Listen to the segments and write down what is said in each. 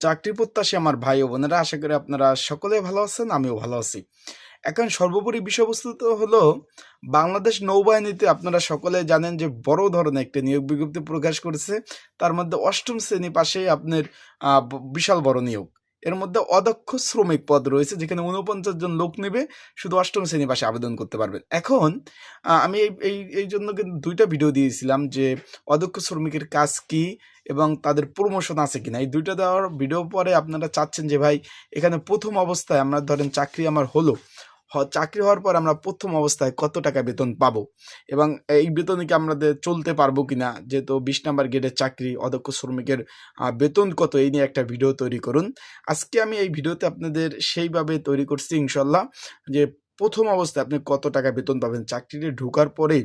চাকরি প্রত্যাশী আমার ভাই ও বোনেরা, আশা করি আপনারা সকলে ভালো আছেন, আমিও ভালো আছি। এখন সর্বোপরি বিষয়বস্তু তো হলো, বাংলাদেশ নৌবাহিনীতে আপনারা সকলে জানেন যে বড় ধরনের একটি নিয়োগ বিজ্ঞপ্তি প্রকাশ করেছে। তার মধ্যে অষ্টম শ্রেণি পাশে আপনার বিশাল বড় নিয়োগ। এর মধ্যে অদক্ষ শ্রমিক পদ রয়েছে, যেখানে উনপঞ্চাশ জন লোক নেবে, শুধু অষ্টম শ্রেণি পাশে আবেদন করতে পারবেন। এখন আমি এই এই জন্য কিন্তু দুইটা ভিডিও দিয়েছিলাম যে অদক্ষ শ্রমিকের কাজ কি এবং তাদের প্রমোশন আছে কিনা। এই দুইটা দেওয়ার ভিডিও পরে আপনারা চাচ্ছেন যে, ভাই, এখানে প্রথম অবস্থায় আমরা ধরেন চাকরি আমার হলো। চাকরি হওয়ার পর আমরা প্রথম অবস্থায় কত টাকা বেতন পাবো? এবং এই বেতনে কি আমাদের চলতে পারব কিনা? যেহেতু বিশ নাম্বার গেটের চাকরি অদক্ষ শ্রমিকের বেতন কত? এই নিয়ে একটা ভিডিও তৈরি করুন। আজকে আমি এই ভিডিওতে আপনাদের সেইভাবে তৈরি করছি ইনশাল্লাহ যে প্রথম অবস্থায় আপনি কত টাকা বেতন পাবেন? চাকরিতে ঢোকার পরে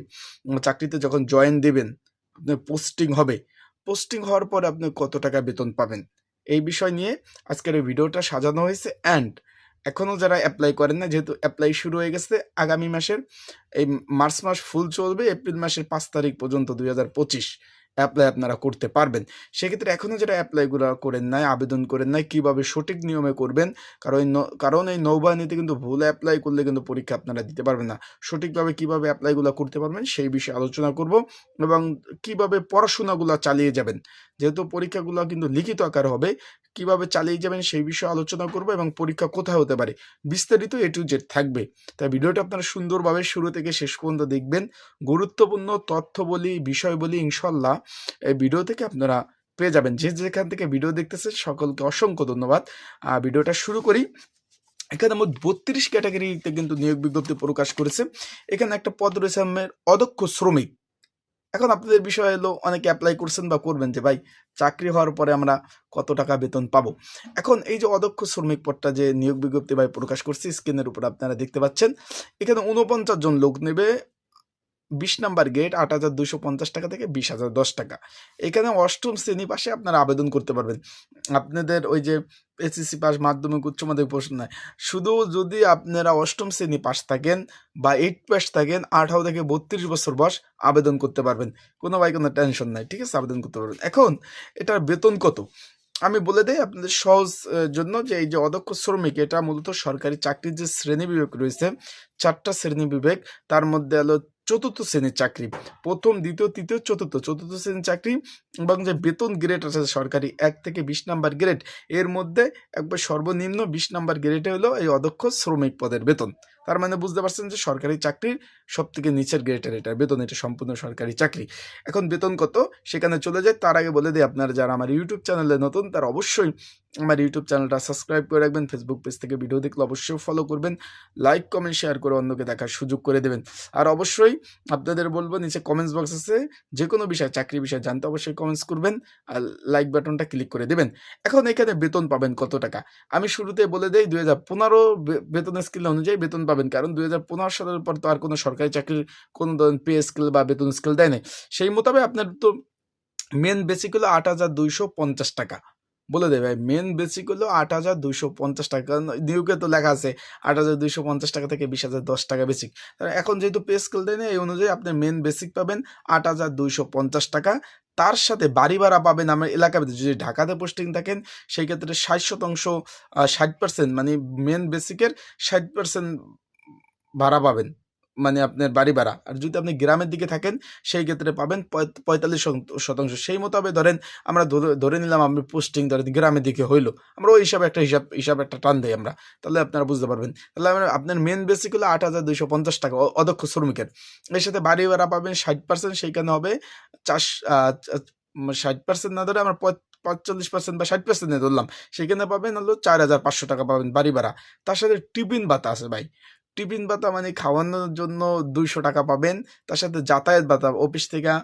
চাকরিতে যখন জয়েন দেবেন, আপনার পোস্টিং হবে। পোস্টিং হওয়ার পরে আপনি কত টাকা বেতন পাবেন? এই বিষয় নিয়ে আজকের এই ভিডিওটা সাজানো হয়েছে। অ্যান্ড এখনও যারা অ্যাপ্লাই করেন না যেহেতু অ্যাপ্লাই শুরু হয়ে গেছে আগামী মাসের, এই মার্চ মাস ফুল চলবে, এপ্রিল মাসের পাঁচ তারিখ পর্যন্ত দুই হাজার পঁচিশ অ্যাপ্লাই আপনারা করতে পারবেন। সেক্ষেত্রে এখনও যারা অ্যাপ্লাইগুলো করেন নাই, আবেদন করেন নাই, কীভাবে সঠিক নিয়মে করবেন, কারণ কারণ এই নৌবাহিনীতে কিন্তু ভুল অ্যাপ্লাই করলে কিন্তু পরীক্ষা আপনারা দিতে পারবেন না। সঠিকভাবে কীভাবে অ্যাপ্লাইগুলো করতে পারবেন সেই বিষয়ে আলোচনা করব এবং কীভাবে পড়াশোনাগুলো চালিয়ে যাবেন। যেহেতু পরীক্ষাগুলো কিন্তু লিখিত আকার হবে কীভাবে চালিয়ে যাবেন সেই বিষয়ে আলোচনা করব এবং পরীক্ষা কোথায় হতে পারে বিস্তারিত এ টু জেড থাকবে। তাই ভিডিওটা আপনারা সুন্দরভাবে শুরু থেকে শেষ পর্যন্ত দেখবেন। গুরুত্বপূর্ণ তথ্য বলি, বিষয় বলি ইনশাল্লাহ এই ভিডিও থেকে আপনারা পেয়ে যাবেন। যে যেখান থেকে ভিডিও দেখতেছেন, সকলকে অসংখ্য ধন্যবাদ। ভিডিওটা শুরু করি। এখানে মোট বত্রিশ ক্যাটাগরিতে কিন্তু নিয়োগ বিজ্ঞপ্তি প্রকাশ করেছে। এখানে একটা পদ রয়েছে অদক্ষ শ্রমিক। এখন আপনাদের বিষয় এলো অনেকে অ্যাপ্লাই করছেন বা করবেন যে, ভাই, চাকরি হওয়ার পরে আমরা কত টাকা বেতন পাবো? এখন এই যে অদক্ষ শ্রমিক পদটা যে নিয়োগ বিজ্ঞপ্তি ভাই প্রকাশ করছি স্ক্রিনের উপর আপনারা দেখতে পাচ্ছেন। এখানে উনপঞ্চাশ জন লোক নেবে। বিশ নাম্বার গেট আট হাজার দুশো পঞ্চাশ টাকা থেকে বিশ হাজার দশ টাকা। এখানে অষ্টম শ্রেণি পাশে আপনারা আবেদন করতে পারবেন। আপনাদের ওই যে এসএসসি পাস, মাধ্যমিক, উচ্চ মাধ্যমিক প্রশ্ন নয় শুধু যদি আপনারা অষ্টম শ্রেণি পাস থাকেন বা এইট পাস থাকেন, আঠারো থেকে বত্রিশ বছর বয়স আবেদন করতে পারবেন। কোনো ভাই, কোনো টেনশন নাই, ঠিক আছে? আবেদন করতে পারবেন। এখন এটার বেতন কত? আমি বলে দেই আপনাদের সহজ জন্য যে এই যে অদক্ষ শ্রমিক, এটা মূলত সরকারি চাকরির যে শ্রেণি বিভাগ রয়েছে, চারটা শ্রেণি বিভাগ, তার মধ্যে হলো চতুর্থ শ্রেণির চাকরি, প্রথম, দ্বিতীয়, তৃতীয়, চতুর্থ। চতুর্থ শ্রেণির চাকরি এবং যে বেতন গ্রেড আছে সরকারি, এক থেকে বিশ নাম্বার গ্রেড এর মধ্যে একবার সর্বনিম্ন বিশ নাম্বার গ্রেডে হলো এই অধ্যক্ষ শ্রমিক পদের বেতন। তার মানে বুঝতে পারছেন যে সরকারি চাকরির সব থেকে নিচের গ্রেটার এটা, বেতন, এটা সম্পূর্ণ সরকারি চাকরি। এখন বেতন কত? সেখানে চলে যায় তার আগে বলে দিই, আপনারা যারা আমার ইউটিউব চ্যানেলে নতুন, তারা অবশ্যই আমার ইউটিউব চ্যানেলটা সাবস্ক্রাইব করে রাখবেন। ফেসবুক পেজ থেকে ভিডিও দেখলে অবশ্যই ফলো করবেন। লাইক কমেন্ট শেয়ার করে অন্যকে দেখার সুযোগ করে দেবেন। আর অবশ্যই আপনাদের বলব, নিচে কমেন্টস বক্স আছে যে কোনো বিষয়, চাকরি বিষয়ে জানতে অবশ্যই কমেন্টস করবেন আর লাইক বাটনটা ক্লিক করে দেবেন। এখন এখানে বেতন পাবেন কত টাকা? আমি শুরুতে বলে দেই, দুই হাজার পনেরো বেতন স্কিল অনুযায়ী বেতন পাবেন। কারণ দুই হাজার পনেরো সালের পর তো আর কোনো সরকারি চাকরির কোনো ধরনের পে স্কেল বা বেতন স্কেল দেয় নাই। সেই মোতাবেক আপনার তো মেন বেসিক হলো আট হাজার দুইশো পঞ্চাশ টাকা। বলে দেবে মেন বেসিক হলো আট হাজার দুইশো পঞ্চাশ টাকা। কারণ নিয়োগে তো লেখা আছে, আট হাজার দুইশো পঞ্চাশ টাকা থেকে বিশ হাজার দশ টাকা বেসিক এখন যেহেতু পে স্কেল দেয় না এই অনুযায়ী আপনি মেন বেসিক পাবেন আট হাজার দুইশো পঞ্চাশ টাকা। তার সাথে বাড়ি ভাড়া পাবেন আমার এলাকা যদি ঢাকাতে পোস্টিং থাকেন, সেই ক্ষেত্রে ষাট শতাংশ ষাট পার্সেন্ট মানে মেন বেসিকের ষাট পার্সেন্ট ভাড়া পাবেন। মানে আপনার বাড়ি ভাড়া। আর যদি আপনি গ্রামের দিকে থাকেন, সেই ক্ষেত্রে পাবেন পঁয়তাল্লিশ শতাংশ। সেই মোতাবেক ধরেন, আমরা ধরে- নিলাম আমি পোস্টিং ধরেন গ্রামের দিকে হইল। আমরা ওই হিসাবে একটা হিসাব হিসাব একটা টান দিই আমরা। তাহলে আপনারা বুঝতে পারবেন। তাহলে আপনার মেন বেসিক হলো আট হাজার দুইশো পঞ্চাশ টাকা অদক্ষ শ্রমিকের। এর সাথে বাড়ি ভাড়া পাবেন ষাট পার্সেন্ট সেইখানে হবে চাষ ষাট পার্সেন্ট না ধরে আমরা পঁয়- পঁয়তাল্লিশ পার্সেন্ট বা ষাট পার্সেন্ট ধরলাম। সেখানে পাবেন হলো চার হাজার পাঁচশো টাকা পাবেন বাড়ি ভাড়া। তার সাথে টিফিন ভাতা আছে ভাই। টিফিন ভাতা মানে খাওয়ানোর জন্য দুইশো টাকা পাবেন। তার সাথে যাতায়াত ভাতা, অফিস থেকে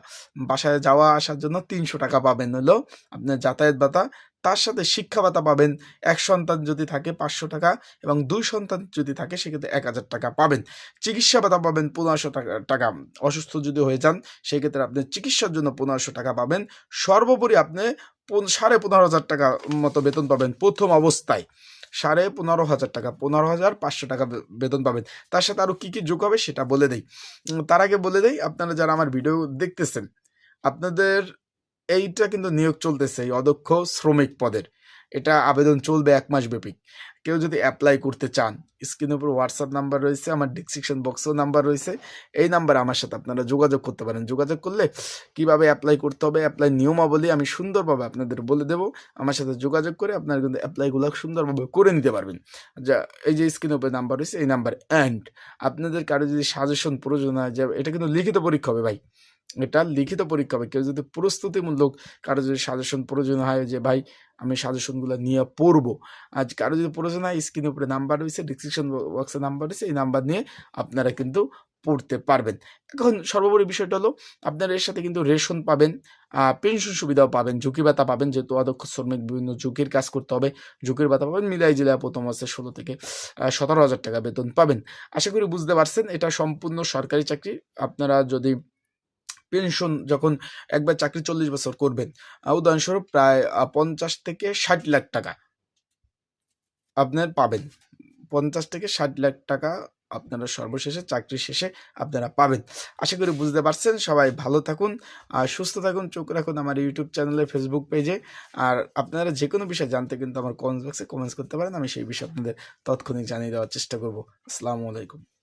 বাসায় যাওয়া আসার জন্য তিনশো টাকা পাবেন হলো আপনার যাতায়াত ভাতা। তার সাথে শিক্ষা ভাতা পাবেন, এক সন্তান যদি থাকে পাঁচশো টাকা এবং দুই সন্তান যদি থাকে সেক্ষেত্রে এক হাজার টাকা পাবেন। চিকিৎসা ভাতা পাবেন পনেরোশো টাকা টাকা। অসুস্থ যদি হয়ে যান সেক্ষেত্রে আপনি চিকিৎসার জন্য পনেরোশো টাকা পাবেন। সর্বোপরি আপনি সাড়ে পনেরো হাজার টাকা মতো বেতন পাবেন প্রথম অবস্থায়। সাড়ে পনেরো হাজার টাকা, পনেরো হাজার পাঁচশো টাকা বেতন পাবেন। তার সাথে আরও কী কী যোগ হবে সেটা বলে দেই। তার আগে বলে দেই, আপনারা যারা আমার ভিডিও দেখতেছেন, আপনাদের এইটা কিন্তু নিয়োগ চলতেছে, এই অদক্ষ শ্রমিক পদের। এটা আবেদন চলবে এক মাস ব্যাপী। কেউ যদি অ্যাপ্লাই করতে চান স্ক্রিনের উপর হোয়াটসঅ্যাপ নাম্বার রয়েছে, আমার ডিসক্রিপশন বক্সেও নাম্বার রয়েছে। এই নাম্বারে আমার সাথে আপনারা যোগাযোগ করতে পারেন। যোগাযোগ করলে কীভাবে অ্যাপ্লাই করতে হবে অ্যাপ্লাই নিয়মাবলী আমি সুন্দরভাবে আপনাদের বলে দেবো। আমার সাথে যোগাযোগ করে আপনারা কিন্তু অ্যাপ্লাইগুলো সুন্দরভাবে করে নিতে পারবেন। যা, এই যে স্ক্রিনের উপরে নাম্বার রয়েছে, এই নাম্বার অ্যান্ড আপনাদের কারও যদি সাজেশন প্রয়োজন হয়, যে, এটা কিন্তু লিখিত পরীক্ষা হবে ভাই। এটা লিখিত পরীক্ষা হবে। কেউ যদি প্রস্তুতিমূলক কারও যদি সাজেশন প্রয়োজন হয় যে, ভাই, আমি সাজেশনগুলো নিয়ে পড়ব। আজ কারও যদি প্রয়োজন হয় স্ক্রিনের উপরে নাম্বার রয়েছে ডিসক্রিপশন বক্সে নাম্বার রয়েছে, এই নাম্বার নিয়ে আপনারা কিন্তু পড়তে পারবেন। এখন সর্বোপরি বিষয়টা হলো, আপনারা এর সাথে কিন্তু রেশন পাবেন পেনশন সুবিধাও পাবেন ঝুঁকি ভাতা পাবেন, যেহেতু অদক্ষ শ্রমিক বিভিন্ন ঝুঁকির কাজ করতে হবে, ঝুঁকির ভাতা পাবেন, মিলাই জেলায় প্রথম আছে ষোলো থেকে সতেরো হাজার টাকা বেতন পাবেন। আশা করি বুঝতে পারছেন, এটা সম্পূর্ণ সরকারি চাকরি। আপনারা যদি পেনশন যখন একবার চাকরি চল্লিশ বছর করবেন উদাহরণস্বরূপ প্রায় পঞ্চাশ থেকে ষাট লাখ টাকা আপনার পাবেন। পঞ্চাশ থেকে ষাট লাখ টাকা আপনারা সর্বশেষে চাকরি শেষে আপনারা পাবেন। আশা করি বুঝতে পারছেন। সবাই ভালো থাকুন, আর সুস্থ থাকুন, চোখ রাখুন আমার ইউটিউব চ্যানেলে ফেসবুক পেজে আর আপনারা যে কোনো বিষয় জানতে কিন্তু আমার কমেন্টস বক্সে কমেন্টস করতে পারেন। আমি সেই বিষয়ে আপনাদের তৎক্ষণিক জানিয়ে দেওয়ার চেষ্টা করব। আসসালামু আলাইকুম।